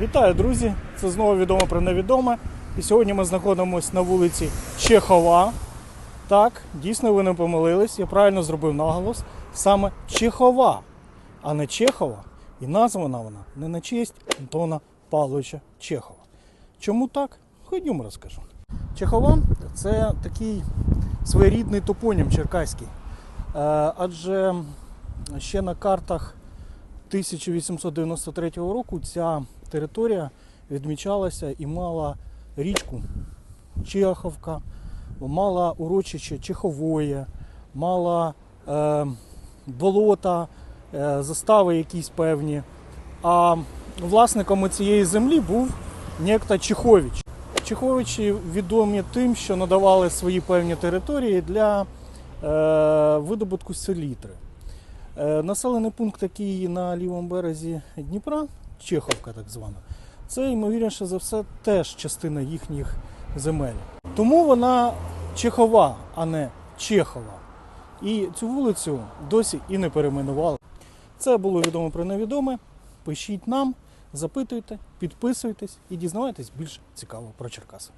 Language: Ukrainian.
Вітаю, друзі! Це знову відомо про невідоме. І сьогодні ми знаходимося на вулиці Чехова. Так, дійсно ви не помилились, я правильно зробив наголос. Саме Чехова, а не Чехова. І названа вона не на честь Антона Павловича Чехова. Чому так? Ходімо розкажу. Чехова це такий своєрідний топонім черкаський. Е, Адже ще на картах 1893 року ця територія відмічалася і мала річку Чеховка, мала урочище Чеховоє, мала е, болота, е, застави якісь певні. А власником цієї землі був некто Чехович. Чеховичі відомі тим, що надавали свої певні території для е, видобутку селітри. Е, Населений пункт, який на лівому березі Дніпра, Чеховка так звана, це, ймовірніше за все, теж частина їхніх земель. Тому вона Чехова, а не Чехова. І цю вулицю досі і не перейменували. Це було відомо про невідоме. Пишіть нам, запитуйте, підписуйтесь і дізнавайтесь більш цікаво про Черкаси.